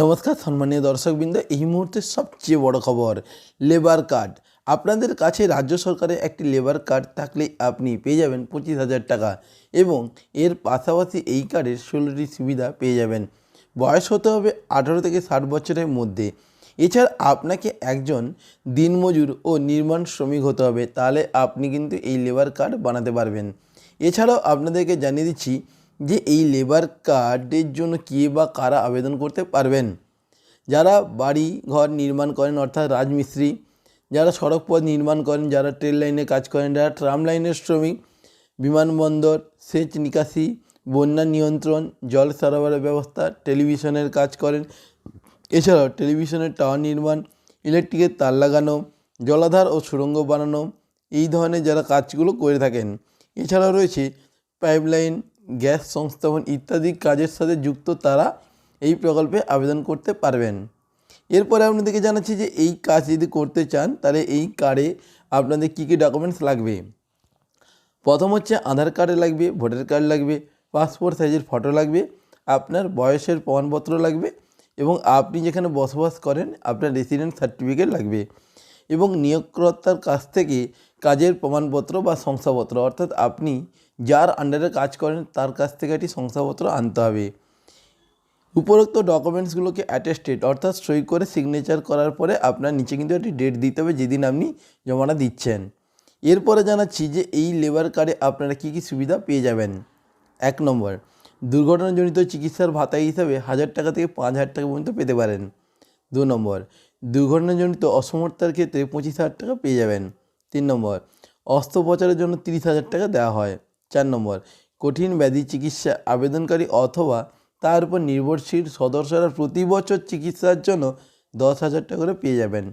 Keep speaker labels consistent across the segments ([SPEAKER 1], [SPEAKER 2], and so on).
[SPEAKER 1] নমস্কার, সম্মানীয় দর্শকবৃন্দ, এই মুহূর্তে সবচেয়ে বড় খবর লেবার কার্ড আপনাদের কাছে রাজ্য সরকারের একটি লেবার কার্ড থাকলে আপনি পেয়ে যাবেন পঁচিশ হাজার টাকা এবং এর পাশাপাশি এই কার্ডের ষোলোটি সুবিধা পেয়ে যাবেন। বয়স হতে হবে আঠারো থেকে ষাট বছরের মধ্যে। এছাড়া আপনাকে একজন দিনমজুর ও নির্মাণ শ্রমিক হতে হবে, তাহলে আপনি কিন্তু এই লেবার কার্ড বানাতে পারবেন। এছাড়াও আপনাদেরকে জানিয়ে দিচ্ছি যে এই লেবার কার্ডের জন্য কে বা কারা আবেদন করতে পারবেন? যারা বাড়ি ঘর নির্মাণ করেন, অর্থাৎ রাজমিস্ত্রি, যারা সড়ক পথ নির্মাণ করেন, যারা ট্রেন লাইনে কাজ করেন, যারা ট্রাম লাইনের শ্রমিক, বিমানবন্দর, সেচ নিকাশি, বন্যা নিয়ন্ত্রণ, জল সরবরাহ ব্যবস্থা, টেলিভিশনের কাজ করেন, এছাড়াও টেলিভিশনের টাওয়ার নির্মাণ ইলেকট্রিকের তার লাগানো, জলাধার ও সুড়ঙ্গ বানানো, এই ধরনের যারা কাজগুলো করে থাকেন। এছাড়াও রয়েছে পাইপলাইন গ্যাস সংস্থাপন ইত্যাদি কাজের সাথে যুক্ত তারা এই প্রকল্পে আবেদন করতে পারবেন। এরপরে আপনাদেরকে জানাচ্ছি যে এই কাজ যদি করতে চান, তাহলে এই কার্ডে আপনাদের কী কী ডকুমেন্টস লাগবে? প্রথম হচ্ছে আধার কার্ড লাগবে, ভোটার কার্ড লাগবে পাসপোর্ট সাইজের ফটো লাগবে, আপনার বয়সের প্রমাণপত্র লাগবে এবং আপনি যেখানে বসবাস করেন, আপনার রেসিডেন্ট সার্টিফিকেট লাগবে। এবং নিয়োগকর্তার কাছ থেকে কাজের প্রমাণপত্র বা শংসাপত্র, অর্থাৎ আপনি যার আন্ডারে কাজ করেন তার কাছ থেকে একটি শংসাপত্র আনতে হবে। উপরোক্ত ডকুমেন্টসগুলোকে অ্যাটেস্টেড অর্থাৎ সই করে সিগনেচার করার পরে আপনার নিচে কিন্তু একটি ডেট দিতে হবে যেদিন আপনি জমাটা দিচ্ছেন। এরপরে জানাচ্ছি যে এই লেবার কার্ডে আপনারা কী কী সুবিধা পেয়ে যাবেন। এক নম্বর, দুর্ঘটনাজনিত চিকিৎসার ভাতা হিসাবে হাজার টাকা থেকে পাঁচ হাজার টাকা পর্যন্ত পেতে পারেন। দু নম্বর দুর্ঘটনাজনিত অসমর্থার ক্ষেত্রে পঁচিশ হাজার টাকা পেয়ে যাবেন। তিন নম্বর, অস্ত্রোপচারের জন্য তিরিশ হাজার টাকা দেওয়া হয়। চার নম্বর, কঠিন ব্যাধি চিকিৎসা আবেদনকারী অথবা তার উপর নির্ভরশীল সদস্যরা প্রতি বছর চিকিৎসার জন্য দশ হাজার টাকা করে পেয়ে যাবেন।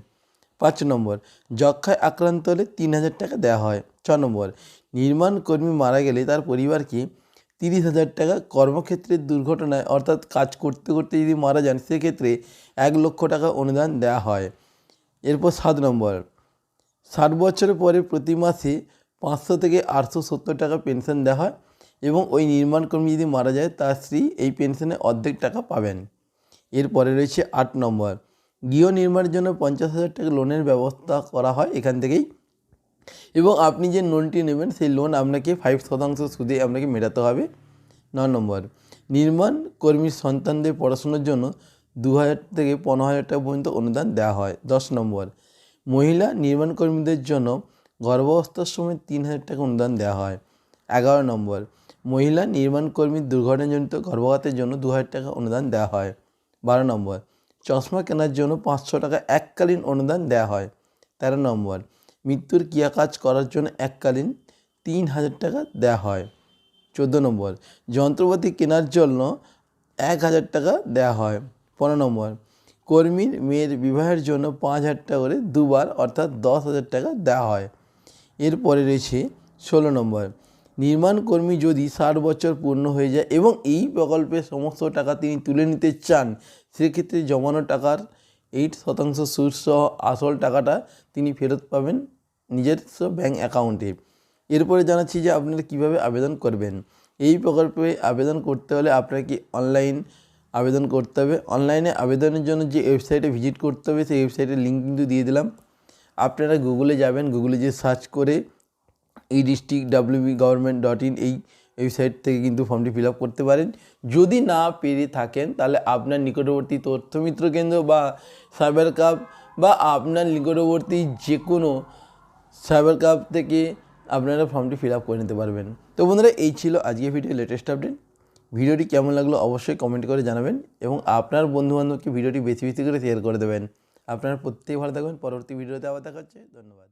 [SPEAKER 1] পাঁচ নম্বর যক্ষায় আক্রান্ত হলে তিন হাজার টাকা দেওয়া হয়। ছ নম্বর নির্মাণ কর্মী মারা গেলে তার পরিবারকে তিরিশ হাজার টাকা কর্মক্ষেত্রের দুর্ঘটনায়, অর্থাৎ কাজ করতে করতে যদি মারা যান, সেক্ষেত্রে এক লক্ষ টাকা অনুদান দেওয়া হয়। এরপর সাত নম্বর। ষাট বছরের পরে প্রতি মাসে পাঁচশো থেকে আটশো সত্তর টাকা পেনশন দেওয়া হয় এবং ওই নির্মাণকর্মী যদি মারা যায়, তার স্ত্রী এই পেনশনে অর্ধেক টাকা পাবেন। এরপরে রয়েছে আট নম্বর। গৃহ নির্মাণের জন্য পঞ্চাশ হাজার টাকা লোনের ব্যবস্থা করা হয় এখান থেকেই। এবং আপনি যে লোনটি নেবেন, সেই লোন আপনাকে ফাইভ শতাংশ সুদে আপনাকে মেটাতে হবে। ন নম্বর, নির্মাণ কর্মীর সন্তানদের পড়াশোনার জন্য দু হাজার থেকে পনেরো হাজার টাকা পর্যন্ত অনুদান দেওয়া হয়। দশ নম্বর, মহিলা নির্মাণ কর্মীদের জন্য গর্ভাবস্থার সময় তিন হাজার টাকা অনুদান দেওয়া হয়। এগারো নম্বর, মহিলা নির্মাণ কর্মীর দুর্ঘটনাজনিত গর্ভপাতের জন্য দু হাজার টাকা অনুদান দেওয়া হয়। বারো নম্বর, চশমা কেনার জন্য পাঁচশো টাকা এককালীন অনুদান দেওয়া হয়। তেরো নম্বর মৃত্যুর ক্রিয়া কাজ করার জন্য এককালীন তিন হাজার টাকা দেওয়া হয়। চোদ্দ নম্বর, যন্ত্রপাতি কেনার জন্য এক হাজার টাকা দেওয়া হয়। পনেরো নম্বর, কর্মীর মেয়ের বিবাহের জন্য পাঁচ হাজার টাকা করে দুবার অর্থাৎ দশ হাজার টাকা দেওয়া হয়। এরপরে রয়েছে ষোলো নম্বর, নির্মাণ কর্মী যদি ষাট বছর পূর্ণ হয়ে যায় এবং এই প্রকল্পের সমস্ত টাকা তিনি তুলে নিতে চান, সেক্ষেত্রে জমানো টাকার এইট শতাংশ সুদ সহ আসল টাকাটা তিনি ফেরত পাবেন নিজস্ব ব্যাঙ্ক অ্যাকাউন্টে এরপরে জানাচ্ছি যে আপনারা কীভাবে আবেদন করবেন। এই প্রকল্পে আবেদন করতে হলে আপনাকে অনলাইন আবেদন করতে হবে? অনলাইনে আবেদনের জন্য যে ওয়েবসাইটে ভিজিট করতে হবে, সেই ওয়েবসাইটের লিঙ্ক কিন্তু দিয়ে দিলাম। আপনারা গুগলে যাবেন গুগলে যে সার্চ করে এই district WB government dot in এই ওয়েবসাইট থেকে কিন্তু ফর্মটি ফিল করতে পারেন। যদি না পেরে থাকেন, তাহলে আপনার নিকটবর্তী তথ্যমিত্র কেন্দ্র বা সাইবার কাপ বা আপনার নিকটবর্তী যে কোনো সাইবার কাপ থেকে আপনারা ফর্মটি ফিল করে নিতে পারবেন। তো বন্ধুরা, এই ছিল আজকে ভিডিও লেটেস্ট আপডেট ভিডিওটি কেমন লাগল অবশ্যই কমেন্ট করে জানাবেন এবং আপনার বন্ধুবান্ধবকে ভিডিওটি বেশি বেশি করে শেয়ার করে দেবেন। আপনারা প্রত্যেকে ভালো থাকবেন পরবর্তী ভিডিওতে আবার দেখা হচ্ছে। ধন্যবাদ।